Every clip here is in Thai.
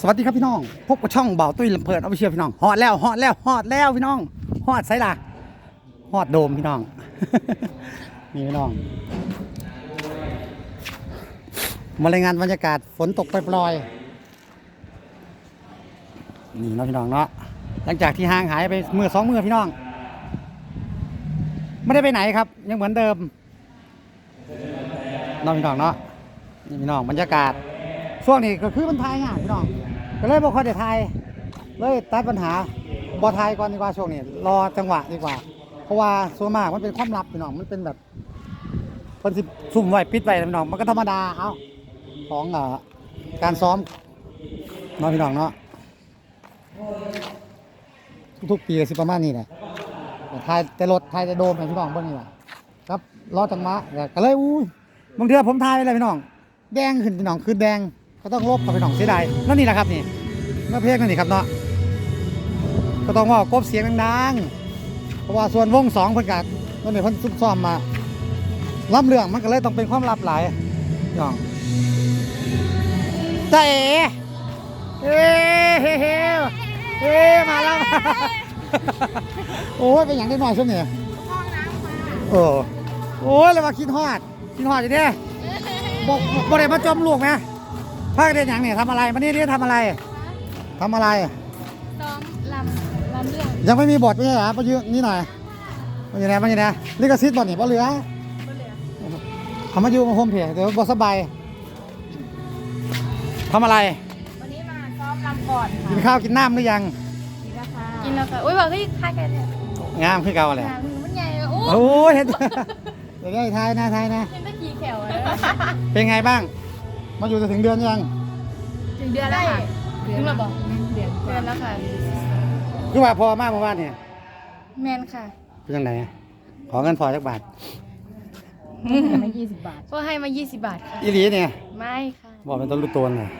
สวัสดีครับพี่น้อง พบกับช่องเบาตุ้ยลำเพลินเอาไปเชียร์พี่น้องฮอดแล้วฮอดแล้วฮอดแล้วพี่น้องฮอดไซล่ะฮอดโดมพี่น้อง นี่พี่น้องมารายงานบรรยากาศฝนตกปล่อยๆนี่เนาะพี่น้องเนาะหลังจากที่ห่างหายไปมือสองมือพี่น้อง ไม่ได้ไปไหนครับ ยังเหมือนเดิมเน้องพี่น้องเนาะนี่พี่น้องบรรยากาศ ช่วงนี้ก็คือมันทายงานพี่น้อง ก็เลยบ่ค่อยได้ทาย เลยตัดปัญหาบ่ทายก่อนดีกว่าช่วงนี้ รอจังหวะดีกว่า เพราะว่าส่วนมากมันเป็นความลับพี่น้อง มันเป็นแบบคนสิซุ่มไว้ปิดไว้พี่น้อง มันก็ธรรมดา เอ้า ของเอ่อการซ้อมเนาะพี่น้องเนาะ ทุกๆปีก็สิประมาณนี้แหละทายแต่รถทายแต่โดมให้พี่น้องเบิ่งนี่แหละครับรอจังหวะก็เลยอุ้ยบางเทื่อผมทายไปเลยพี่น้อง แดงขึ้นพี่น้องคือแดง ก็ต้องลบกับพี่น้องเสียดายแล้วนี่แหละครับนี่เมื่อเพลงนั่นนี่ครับเนาะก็ต้องว่ากบเสียงดังๆเพราะว่าส่วนวงสองเพิ่นกัดนั่นนี่เพิ่นซุ่มซ้อมมาล่ำเรื่องมันก็เลยต้องเป็นความลับหลายน้องจ้าเอ๋เอ้เฮ้เฮ้เฮ้มาแล้ว โอ้ยเป็นอย่างได้หน่อยช่วงนี้โอ้โอ้ยเลยมาคิดฮอดคิดฮอดอยู่เด้บอกบอกได้มาจอมลูกไหม ภาคเรียนอย่างเนี่ยทำอะไรมานี่นี่ทำอะไรทำอะไร ซ้อมลำลำเรื่องยังไม่มีบทไม่ใช่เหรอมายืนนี่หน่อยมาอยู่ไหนมาอยู่ไหนลิขสิทธิ์บทนี่บ่เหลือก็เหลือทำมาอยู่มาโฮมเพจเดี๋ยวบสบายทำอะไรวันนี้มาซ้อมลำก่อนกินข้าวกินน้ำหรือยังกินแล้วค่ะกินแล้วค่ะอุ้ยบอกเฮ้ยค่ายกันเนี่ยงามขึ้นเก่าแหละหางมันใหญ่โอ้โอ้ยเห็นเดี๋ยวได้ทายนะทายนะยังได้ขี่แขวเลย เป็นไงบ้าง มาอยู่จะถึงเดือนยัง ถึงเดือนแล้วค่ะถึงแล้วบอกเดือนเดือนแล้วค่ะคือว่าพอมากเมื่อวานเนี่ยแมนค่ะเป็นยังไงขอเงินพอสักบาทมา20บาท ก็ให้มา20บาทค่ะอีหลีเนี่ย ไม่ค่ะ บอกเป็นต้นลูกตัวเลย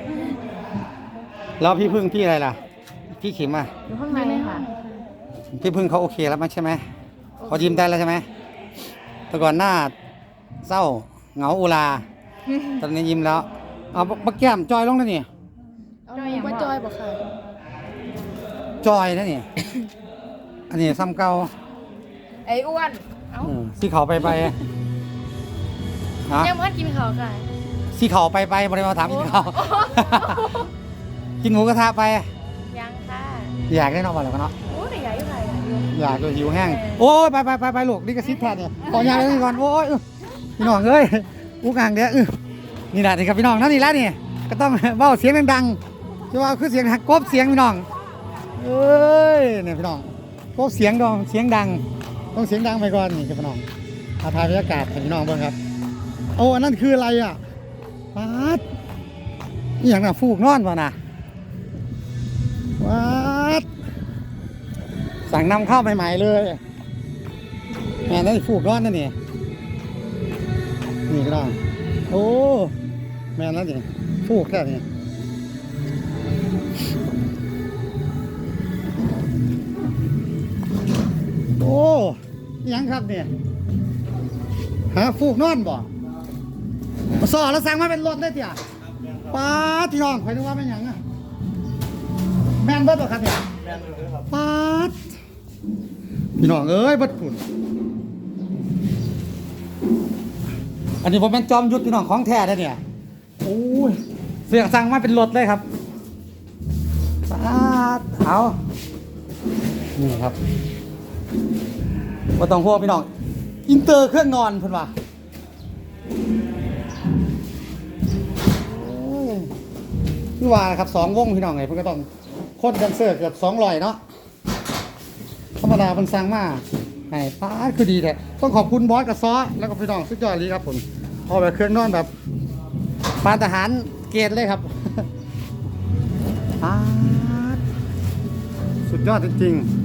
แล้วพี่พึ่งพี่อะไรล่ะ พี่ขิมอะอยู่ข้างในค่ะ พี่พึ่งเขาโอเคแล้วมั้ยใช่ไหมเขายิ้มได้แล้วใช่ไหมแต่ก่อนหน้าเศร้าเหงาอุลา ตอนนี้ยิ้มแล้ว เอาบักแก้มจอยลงแล้วนี่จอยว่าจอยบอกค่ะจอยนะนี่ อันนี้ซ้ำเก่าไอ้อ้วนเอ้าอืมสีเขาไปไปฮะยังพัดกินเขาวค่ะสีเขาไปไปบริวารถามกินเขาวกินหมูกระทะไป ยังค่ะ อยากได้นอนมาแล้วกันเนาะโอ้ยใหญ่อยู่ไหนอยู่อยากจะหิวแห้ง โอ้ยไปไปไปไปลูกนี่ก็ซิดแทนเนี่ยขอยาเลยก่อนโอ้ยอื้อพี่น้องเอ้ยอุกอ่างเด้ออื้อ นี่แหละนี่ครับพี่น้องนั่นนี่แล้วนี่ก็ต้องเบาเสียงดังๆจะว่าคือเสียงกบเสียงพี่น้องเอ้ยเนี่ยพี่น้องกบเสียงดองเสียงดัง ต้องเสียงดังไปก่อนนี่ครับพี่น้องอาถ่ายบรรยากาศพี่น้องเบิ่งครับโอ้อันนั้นคืออะไรอะปาดนี่อย่างน่ะฟูกนอนป่ะนะวัดสั่งนำเข้าใหม่ๆเลยแม่นั่นฟูกร้อนนั่นนี่นี่ก็ได้โอ้ แม่นั่นนี่ฟูกแค่นี้โอ้อิหยังครับเนี่ยหาฟูกนอนบ่มาสอแล้วสั่งมาเป็นรถได้เถี่ยป้าดที่น้องไปนึกว่าเป็นหยังอะแม่นเบิดบ่ครับเนี่ยป๊าดพี่น้องเอ้ยเบัดฝุ่นอันนี้ผมเป็นจอมยุทธพี่น้องของแท้ได้เนี่ยโอ้ยเสียงสั่งมาเป็นรถเลยครับป๊าดเอานี่ครับว่าต้องพวกพี่น้อง อินเตอร์เครื่องนอนเพิ่นว่าโอ้ยคือว่าครับสองวงพี่น้องไงเพิ่นก็ต้องโคนแดนเซอร์เกือบสองร้อยเนาะธรรมดาเป็นสร้างมาให้ป้าคือดีแท้ต้องขอบคุณบอสกับซอแล้วก็พี่น้องสุดยอดเลยครับผมเอาแบบเครื่องนอนแบบ ปาทหารเกณฑ์เลยครับปาดสุดยอดจริงๆ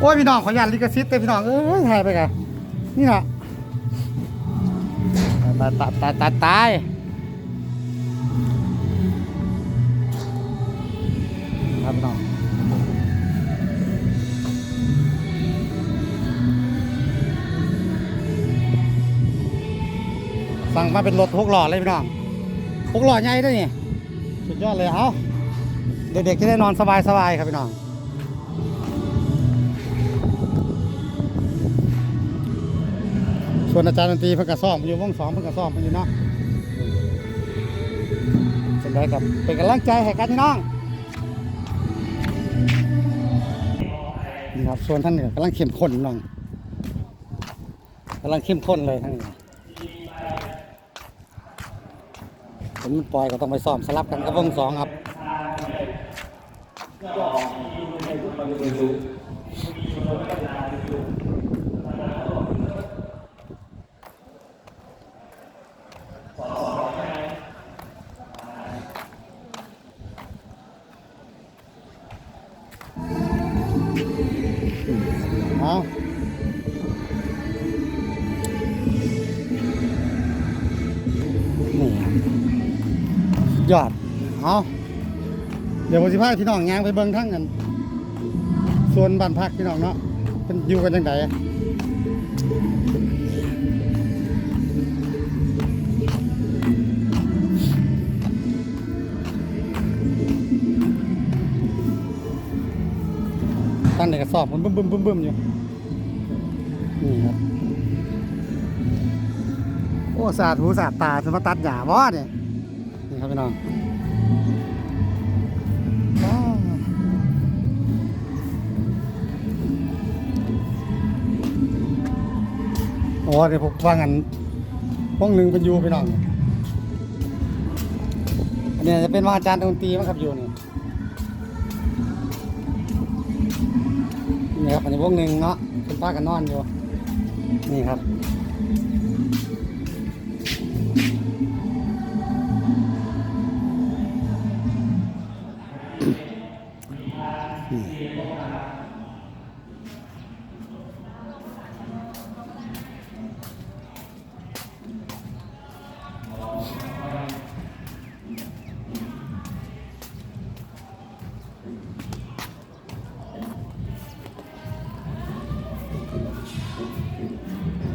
โอ้ยพี่น้องขออนุญาตลิขสิทธิ์เต้พี่น้องเอ้ยถ่ายไปกันนี่แหละตายตายตายตายตายครับพี่น้อง สั่งมาเป็นรถหกหล่อเลยพี่น้องหกหล่อใหญ่ด้วยนี่สุดยอดเลยเอาเด็กๆจะได้นอนสบายๆครับพี่น้องส่วนอาจารย์ดนตรีเพิ่งกระซ่อมอยู่วงสองเพิ่งกระซ่อมอยู่เนาะเป็นไรครับเป็นกำลังใจให้กันพี่น้องนี่ครับส่วนท่านเหนือกำลังเข้มข้นน้องกำลังเข้มข้นเลยท่านเหนื ผมมันปล่อยก็ต้องไปซ่อมสลับกันกับวงสองครับเอา ยอดเอาเดี๋ยวผมสิพาพี่น้องยางไปเบิ่งทั้งกันส่วนบ้านพักพี่น้องเนาะเป็นอยู่กันจังไดตั้งในกระสอบมันบึ้มบึ้มบึ้มบึ้มอยู่นี่ครับโอ้สาดหูสาดตาจะมาตัดหญ้าบ่เนี่ย พี่น้องว้าวโอ้เดี๋ยวผมว่างันห้องหนึ่งเป็นยูพี่น้องอันนี้จะเป็นว่าอาจารย์ดนตรีมั้งครับอยู่นี่นี่ครับอันนี้วงหนึ่งเนาะเป็นป้ากันนอนอยู่ นี่ครับ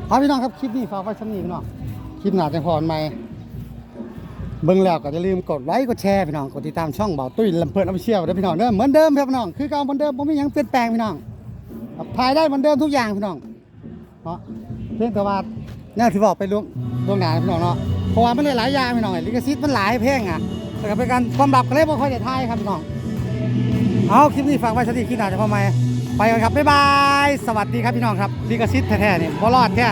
เอาพี่น้องครับคลิปนี้ฝากไว้ชั้นนี้พี่น้องคลิปหนาจังพรใหม่เบิ่งแล้วก็อย่าลืมกดไลค์กดแชร์พี่น้องกดติดตามช่องเบาตุ้ยลำเพลินออฟฟิเชียลด้วยพี่น้องเด้อเหมือนเดิมครับพี่น้องคือเก่าเหมือนเดิมผมไม่ยังเปลี่ยนแปลงพี่น้องถ่ายได้เหมือนเดิมทุกอย่างพี่น้องเนาะเพียงแต่ว่าเนี่ยที่บอกไปล่วงล่วงหน้าพี่น้องเนาะเพราะว่ามันหลายอย่างพี่น้องลิขสิทธิ์มันหลายเพลงอะแต่ก็เป็นการความลับก็เลยบ่ค่อยได้ถ่ายครับพี่น้องเอาคลิปนี้ฝากไว้ชั้นนี้คลิปหนาจังพรใหม่ ไปกันครับบ๊ายบาย สวัสดีครับพี่น้องครับลิขสิทธิ์แท้ๆนี่บ่รอดแท้